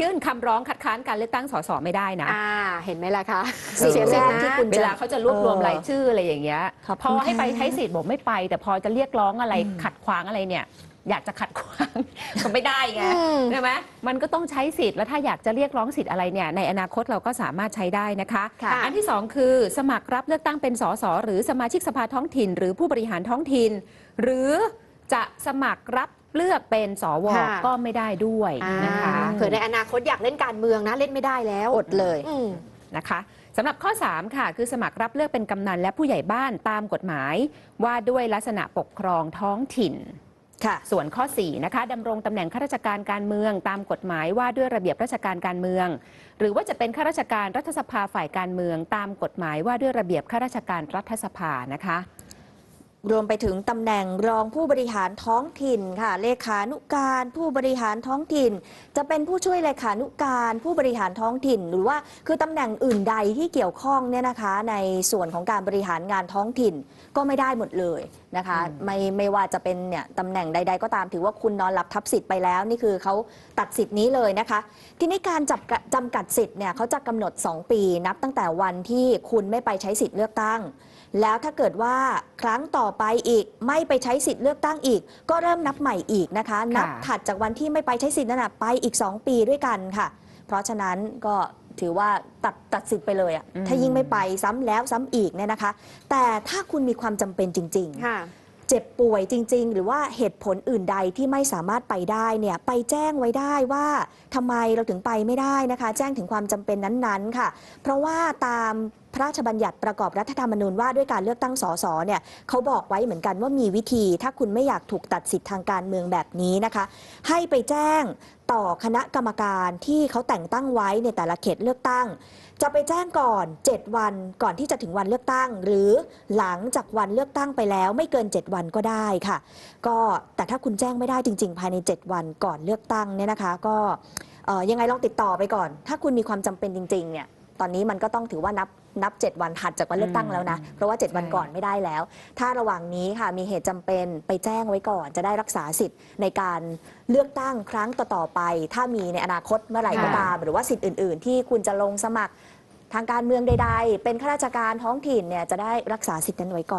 ยื่นคำร้องคัดค้านการเลือกตั้งสสไม่ได้นะ อ่า เห็นไหมล่ะคะเออเสียแรสิทกธิ์ที่นะคุณเวลาเขาจะรวบรวมเออรายชื่ออะไรอย่างเงี้ยขอบพคุณอให้ไปค่ะใช้สิทธิ์บอกไม่ไป แต่พอจะเรียกร้องอะไรอืมขัดขวางอะไรเนี่ย อยากจะขัดขวางก็ไม่ได้ไงอืมใช่ไหมมันก็ต้องใช้สิทธิ์แล้วถ้าอยากจะเรียกร้องสิทธิ์อะไรเนี่ยในอนาคตเราก็สามารถใช้ได้นะคะค่ะอันที่สองคือ สมัครรับเลือกตั้งเป็นสสหรือสมาชิกสภาท้องถิ่น หรือผู้บริหารท้องถิ่น หรือจะสมัครรับ เลือกเป็นสวค่ะ ก็ไม่ได้ด้วยอ่านะคะเผื่อในอนาคตอยากเล่นการเมืองนะเล่นไม่ได้แล้วอดเลย อืม นะคะสำหรับข้อ 3 ค่ะ คือสมัครรับเลือกเป็นกำนันและผู้ใหญ่บ้านตามกฎหมาย ว่าด้วยลักษณะปกครองท้องถิ่น ค่ะ ส่วนข้อ 4 นะคะดำรงตำแหน่งข้าราชการการเมืองตามกฎหมายว่าด้วยระเบียบราชการการเมือง หรือว่าจะเป็นข้าราชการรัฐสภาฝ่ายการเมือง ตามกฎหมายว่าด้วยระเบียบข้าราชการรัฐสภานะคะ รวมไปถึงตำแหน่งรองผู้บริหารท้องถิ่นค่ะ เลขานุการผู้บริหารท้องถิ่น จะเป็นผู้ช่วยเลขานุการผู้บริหารท้องถิ่น หรือว่าคือตำแหน่งอื่นใดที่เกี่ยวข้องเนี่ยนะคะ ในส่วนของการบริหารงานท้องถิ่นก็ไม่ได้หมดเลยนะคะอืมไม่ไม่ว่าจะเป็นเนี่ยตำแหน่งใด ๆ ก็ตามถือว่าคุณนอนหลับทับสิทธิ์ไปแล้ว นี่คือเขาตัดสิทธิ์นี้เลยนะคะ ทีนี้การจับกะจำกัดสิทธิ์เนี่ยเขาจะกำหนด 2 ปี นับตั้งแต่วันที่คุณไม่ไปใช้สิทธิ์เลือกตั้ง แล้วถ้าเกิดว่าครั้งต่อไปอีก ไม่ไปใช้สิทธิ์เลือกตั้งอีก ก็เริ่มนับใหม่อีกนะคะ นับถัดจากวันที่ไม่ไปใช้สิทธิ์นั่นนะไปอีก 2 ปีด้วยกันค่ะ เพราะฉะนั้นก็ถือว่าตัดตัดสิทธิ์ไปเลยอะถ้ายิ่งไม่ไปซ้ำแล้วซ้ำอีกเนี่ยนะคะ แต่ถ้าคุณมีความจำเป็นจริงๆค่ะเจ็บป่วยจริง ๆ หรือว่าเหตุผลอื่นใดที่ไม่สามารถไปได้เนี่ยไปแจ้งไว้ได้ว่าทำไมเราถึงไปไม่ได้นะคะ แจ้งถึงความจำเป็นนั้นๆค่ะ เพราะว่าตามพ ระราชบัญญัติประกอบรัฐธรรมนูญว่าด้วยการเลือกตั้งสสเนี่ยเขาบอกไว้เหมือนกันว่ามีวิธี ถ้าคุณไม่อยากถูกตัดสิทธิ์ทางการเมืองแบบนี้นะคะ ให้ไปแจ้งต่อคณะกรรมการที่เขาแต่งตั้งไว้ในแต่ละเขตเลือกตั้ง จะไปแจ้งก่อน 7 วันก่อนที่จะถึงวันเลือกตั้ง หรือหลังจากวันเลือกตั้งไปแล้ว ไม่เกิน 7 วันก็ได้ค่ะ ก็แต่ถ้าคุณแจ้งไม่ได้จริง ๆ ภายใน 7 วันก่อนเลือกตั้งเนี่ยนะคะ ก็ยังไงลองติดต่อไปก่อน ถ้าคุณมีความจำเป็นจริงๆเนี่ย ตอนนี้มันก็ต้องถือว่านับนับ 7 วันถัดจากวันเลือกตั้งแล้วนะ เพราะว่า 7 วันก่อนไม่ได้แล้ว ถ้าระหว่างนี้ค่ะมีเหตุจำเป็นไปแจ้งไว้ก่อน จะได้รักษาสิทธิ์ในการเลือกตั้งครั้งต่อๆไป ถ้ามีในอนาคตเมื่อไหร่ก็ค่ะตาม หรือว่าสิทธิ์อื่น ๆ ที่คุณจะลงสมัครทางการเมืองใดๆ เป็นข้าราชการท้องถิ่นเนี่ยจะได้รักษาสิทธิ์นั้นไว้ก่อน